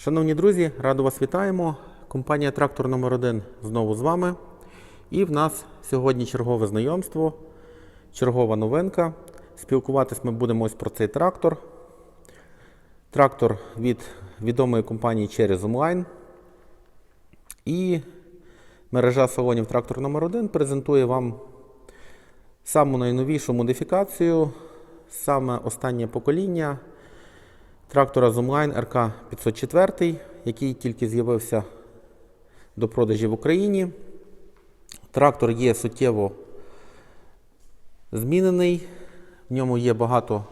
Шановні друзі, радо вас вітаємо. Компанія Трактор номер 1 знову з вами. І в нас сьогодні чергове знайомство, чергова новинка. Спілкуватись ми будемо ось про цей трактор. Трактор від відомої компанії Через Online. І мережа салонів Трактор номер 1 презентує вам саму найновішу модифікацію, саме останнє покоління трактора Zoomline RK 504, який тільки з'явився до продажі в Україні. Трактор є суттєво змінений, в ньому є багато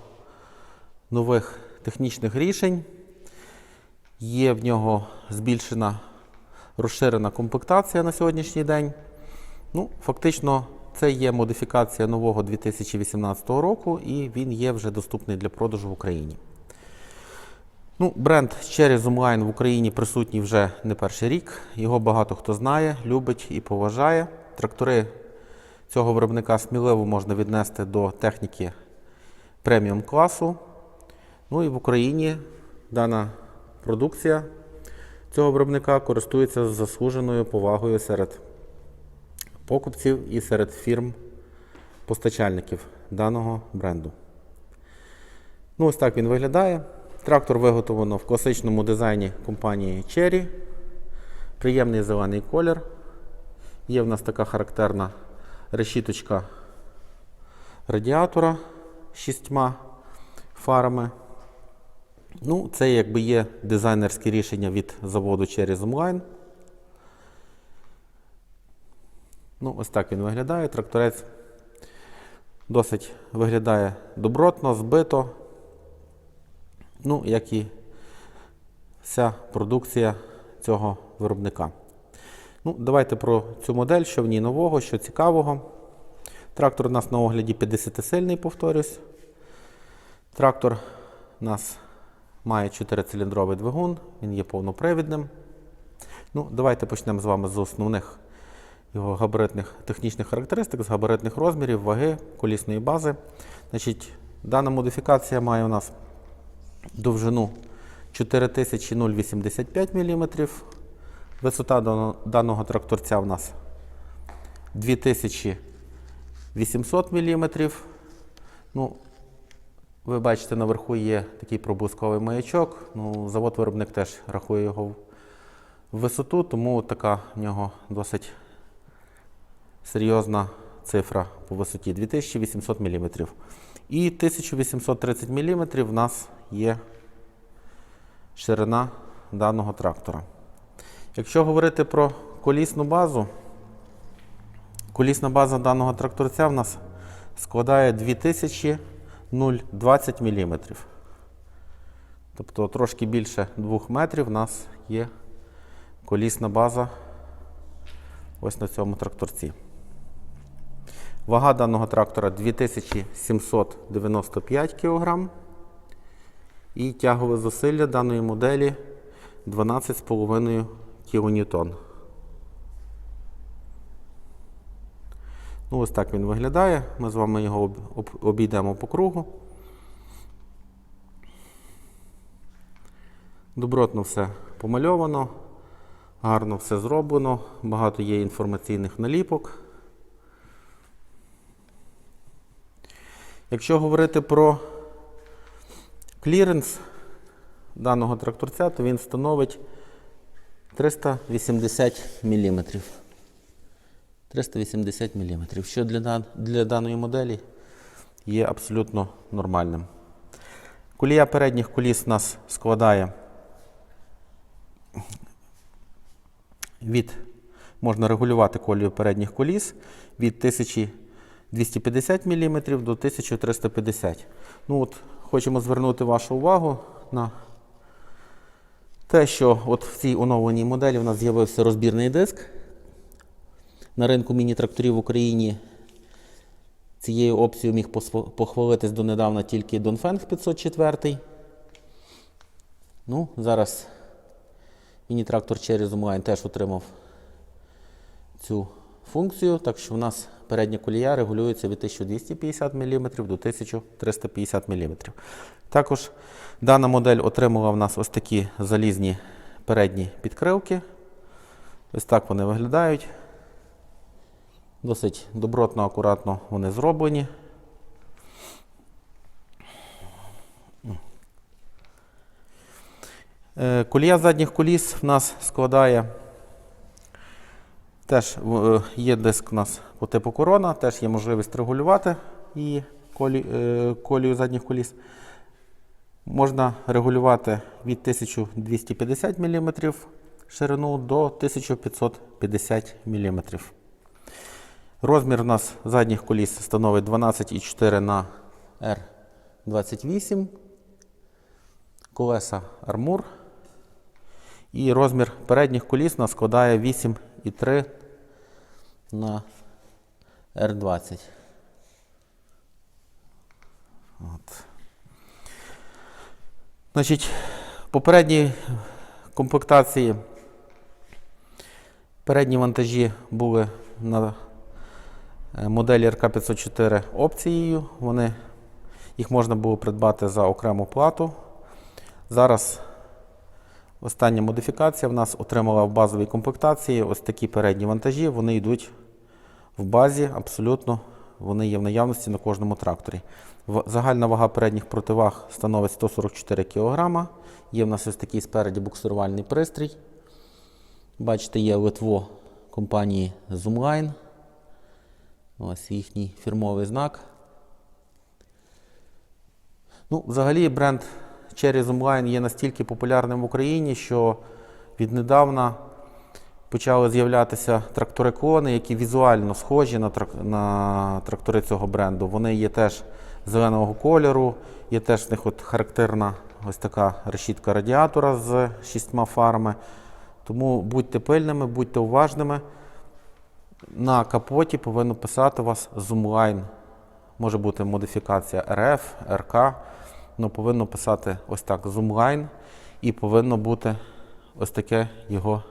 нових технічних рішень, є в нього збільшена розширена комплектація на сьогоднішній день. Ну, Фактично, це є модифікація нового 2018 року, і він є вже доступний для продажу в Україні. Ну, Бренд Cherry Zoomline в Україні присутній вже не перший рік. Його багато хто знає, любить і поважає. Трактори цього виробника сміливо можна віднести до техніки преміум класу. Ну і в Україні дана продукція цього виробника користується заслуженою повагою серед покупців і серед фірм-постачальників даного бренду. Ну, ось так він виглядає. Трактор виготовлено в класичному дизайні компанії Cherry. Приємний зелений колір. Є в нас така характерна решіточка радіатора з шістьма фарами. Ну, це якби є дизайнерське рішення від заводу Cherry Zoomline. Ну, ось так він виглядає. Тракторець досить виглядає добротно, збито. Ну, як і вся продукція цього виробника. Ну, Давайте про цю модель, що в ній нового, що цікавого. Трактор у нас на огляді 50-сильний, повторюсь. Трактор у нас має 4-циліндровий двигун, він є повнопривідним. Ну, Давайте почнемо з вами з основних його габаритних технічних характеристик, з габаритних розмірів, ваги, колісної бази. Значить, Дана модифікація має у нас довжину 4085 мм. Висота даного тракторця у нас 2800 мм. Ну, ви бачите, наверху є такий проблисковий маячок. Ну, Завод-виробник теж рахує його в висоту, тому така в нього досить серйозна цифра по висоті 2800 мм. І 1830 мм в нас є ширина даного трактора. Якщо говорити про колісну базу, колісна база даного тракторця в нас складає 2020 мм. Тобто трошки більше 2 метрів в нас є колісна база ось на цьому тракторці. Вага даного трактора 2795 кг. І тягове зусилля даної моделі 12,5 кН. Ну, ось так він виглядає. Ми з вами його обійдемо по кругу. Добротно все помальовано, гарно все зроблено, багато є інформаційних наліпок. Якщо говорити про кліренс даного тракторця, то він становить 380 мм. 380 мм, що для, для даної моделі є абсолютно нормальним. Колія передніх коліс у нас складає від, можна регулювати колію передніх коліс від 1250 мм до 1350 Ну от, Хочемо звернути вашу увагу на те, що от в цій оновленій моделі в нас з'явився розбірний диск. На ринку міні-тракторів в Україні цією опцією міг похвалитись донедавна тільки Донфенг 504. Ну, Зараз міні-трактор Cherry Zoomline теж отримав цю функцію, так що в нас передня колія регулюється від 1250 мм до 1350 мм. Також дана модель отримала в нас ось такі залізні передні підкрилки. Ось так вони виглядають. Досить добротно, акуратно вони зроблені. Е, Колія задніх коліс в нас складає. Теж е, є диск у нас по типу корона, теж є можливість регулювати її е, колію задніх коліс. Можна регулювати від 1250 мм ширину до 1550 мм. Розмір у нас задніх коліс становить 12,4 на R28. Колеса армур. І розмір передніх коліс у нас складає 8,3 на R20. От. Значить, в попередній комплектації передні вантажі були на е, моделі РК-504 опцією. Вони, їх можна було придбати за окрему плату. Зараз остання модифікація в нас отримала в базовій комплектації ось такі передні вантажі. Вони йдуть в базі абсолютно. Вони є в наявності на кожному тракторі. Загальна вага передніх противаг становить 144 кг. Є в нас ось такий спереді буксирувальний пристрій. Бачите, є литво компанії Zoomline. Ось їхній фірмовий знак. Ну, взагалі, бренд Cherry Zoomline є настільки популярним в Україні, що віднедавна почали з'являтися трактори клони, які візуально схожі на, на трактори цього бренду. Вони є теж зеленого кольору, є теж в них от характерна ось така решітка радіатора з шістьма фарами. Тому будьте пильними, будьте уважними. На капоті повинно писати вас Zoomline. Може бути модифікація RF, RK, але повинно писати ось так Zoomline і повинно бути ось таке його,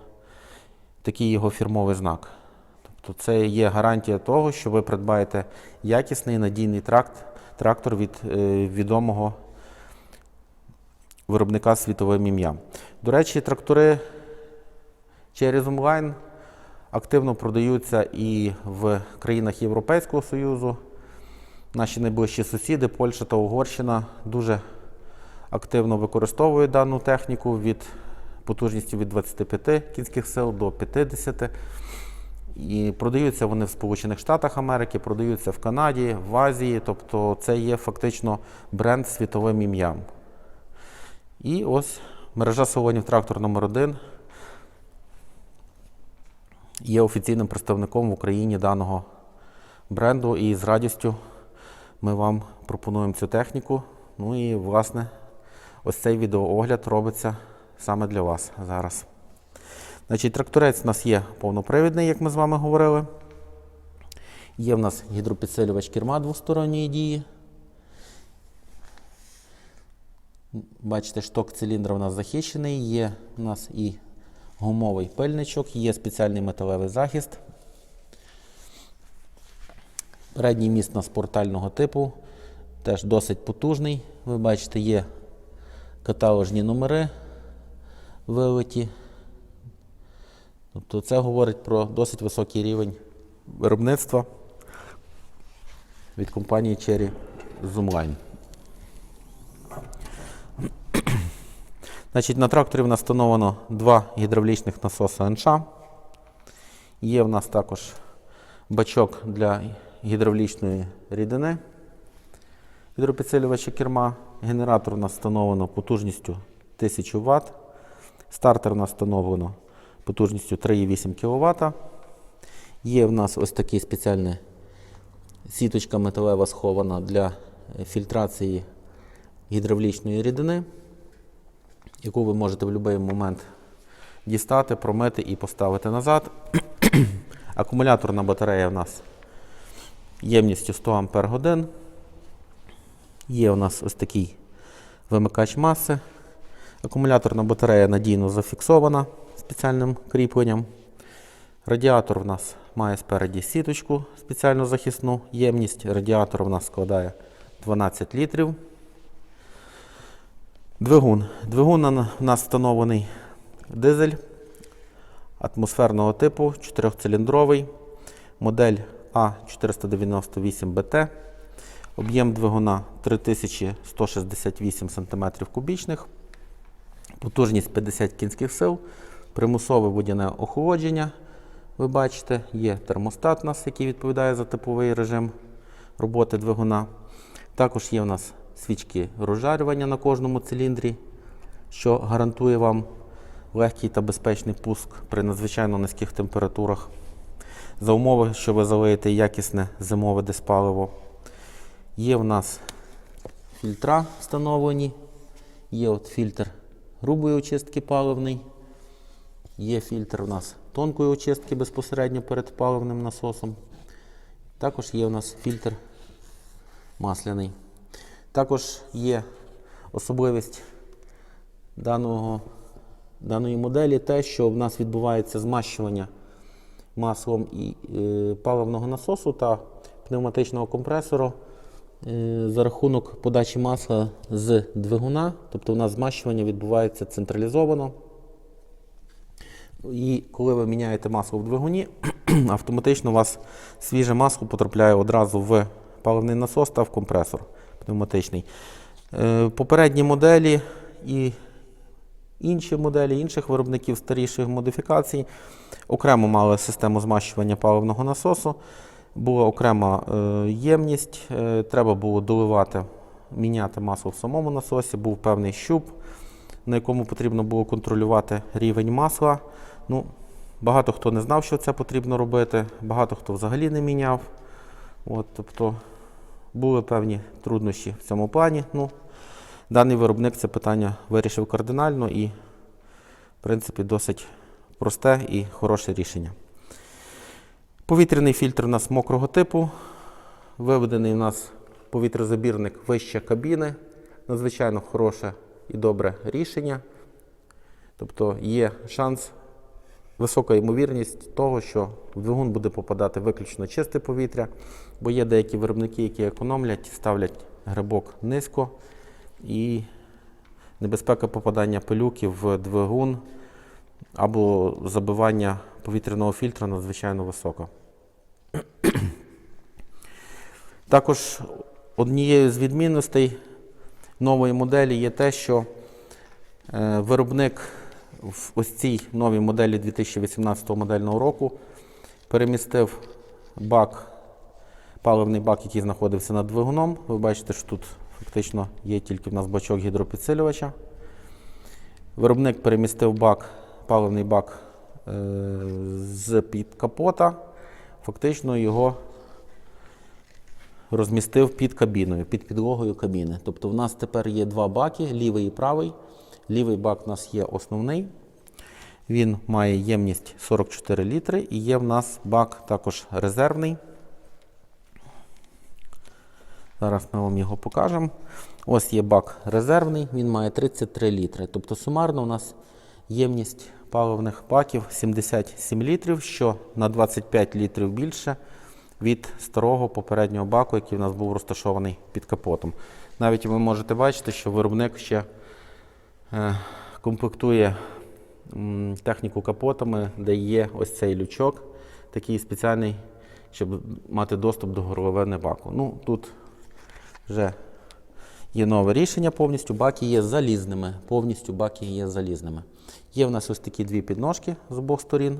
такий його фірмовий знак. Тобто це є гарантія того, що ви придбаєте якісний надійний тракт, трактор від е, відомого виробника світовим ім'ям. До речі, трактори через Zoomline активно продаються і в країнах Європейського Союзу. Наші найближчі сусіди, Польща та Угорщина, дуже активно використовують дану техніку від потужністю від 25 кінських сил до 50. І продаються вони в Сполучених Штатах Америки, продаються в Канаді, в Азії. Тобто це є фактично бренд світовим ім'ям. І ось мережа салонів трактор номер 1 є офіційним представником в Україні даного бренду. І з радістю ми вам пропонуємо цю техніку. Ну і, власне, ось цей відеоогляд робиться саме для вас зараз. Значить, тракторець у нас є повнопривідний, як ми з вами говорили. Є в нас гідропідсилювач керма двосторонньої дії. Бачите, шток циліндра у нас захищений, є у нас і гумовий пильничок, є спеціальний металевий захист. Передній міст у нас портального типу, теж досить потужний. Ви бачите, є каталожні номери вилиті. Тобто це говорить про досить високий рівень виробництва від компанії Cherry Zoomline. Значить, на тракторі в нас встановлено два гідравлічних насоси НШ. Є в нас також бачок для гідравлічної рідини, гідропідсилювача керма. Генератор у нас встановлено потужністю 1000 Вт. Стартер у нас встановлено потужністю 3,8 кВт. Є в нас ось такий спеціальний сіточка металева схована для фільтрації гідравлічної рідини, яку ви можете в будь-який момент дістати, промити і поставити назад. Акумуляторна батарея в нас ємністю 100 Ампер годин. Є у нас ось такий вимикач маси. Акумуляторна батарея надійно зафіксована спеціальним кріпленням. Радіатор в нас має спереді сіточку спеціально захисну. Ємність радіатора в нас складає 12 літрів. Двигун. Двигун в нас встановлений дизель атмосферного типу, 4-циліндровий, модель А498БТ, об'єм двигуна 3168 см кубічних, потужність 50 кінських сил, примусове водяне охолодження. Ви бачите, є термостат у нас, який відповідає за типовий режим роботи двигуна. Також є у нас свічки розжарювання на кожному циліндрі, що гарантує вам легкий та безпечний пуск при надзвичайно низьких температурах. За умови, що ви залиєте якісне зимове диспаливо. Є в нас фільтра встановлені, є от фільтр грубої очистки паливний, є фільтр у нас тонкої очистки безпосередньо перед паливним насосом. Також є у нас фільтр масляний. Також є особливість даного, даної моделі те, що в нас відбувається змащування маслом і е, паливного насосу та пневматичного компресору е, за рахунок подачі масла з двигуна. Тобто у нас змащування відбувається централізовано. І коли ви міняєте масло в двигуні, автоматично у вас свіже масло потрапляє одразу в паливний насос та в компресор пневматичний. Е, Попередні моделі і інші моделі інших виробників старіших модифікацій окремо мали систему змащування паливного насосу. Була окрема е, ємність, е, треба було доливати, міняти масло в самому насосі, був певний щуп, на якому потрібно було контролювати рівень масла. Ну, багато хто не знав, що це потрібно робити, багато хто взагалі не міняв. От, тобто були певні труднощі в цьому плані. Ну, даний виробник це питання вирішив кардинально і, в принципі, досить просте і хороше рішення. Повітряний фільтр у нас мокрого типу. Виведений у нас повітрозабірник вище кабіни. Надзвичайно хороше і добре рішення. Тобто є шанс, висока ймовірність того, що в двигун буде попадати виключно чисте повітря, бо є деякі виробники, які економлять, ставлять грибок низько, і небезпека попадання пилюки в двигун або забивання повітряного фільтра надзвичайно висока. Також однією з відмінностей нової моделі є те, що е, виробник в ось цій новій моделі 2018 модельного року перемістив бак, паливний бак, який знаходився над двигуном. Ви бачите, що тут фактично є тільки в нас бачок гідропідсилювача. Виробник перемістив бак, паливний бак е, з-під капота, фактично його розмістив під кабіною, під підлогою кабіни. Тобто в нас тепер є два баки, лівий і правий. Лівий бак у нас є основний. Він має ємність 44 літри і є в нас бак також резервний. Зараз ми вам його покажемо. Ось є бак резервний, він має 33 літри. Тобто сумарно у нас ємність паливних баків 77 літрів, що на 25 літрів більше від старого попереднього баку, який у нас був розташований під капотом. Навіть ви можете бачити, що виробник ще е, комплектує техніку капотами, де є ось цей лючок, такий спеціальний, щоб мати доступ до горловини баку. Ну, тут вже є нове рішення повністю. Баки є залізними. Повністю баки є залізними. Є в нас ось такі дві підножки з обох сторін.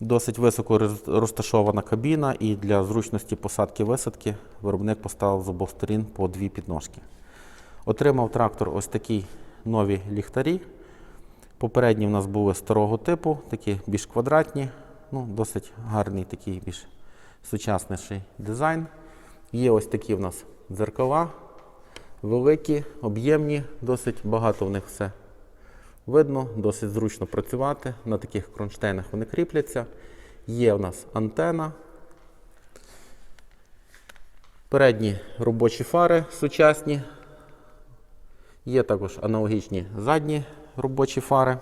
Досить високо розташована кабіна, і для зручності посадки висадки виробник поставив з обох сторін по дві підножки. Отримав трактор ось такі нові ліхтарі. Попередні в нас були старого типу, такі більш квадратні, ну, досить гарний такий більш сучасніший дизайн. Є ось такі в нас дзеркала, великі, об'ємні, досить багато в них все видно, досить зручно працювати. На таких кронштейнах вони кріпляться. Є в нас антена. Передні робочі фари сучасні. Є також аналогічні задні робочі фари.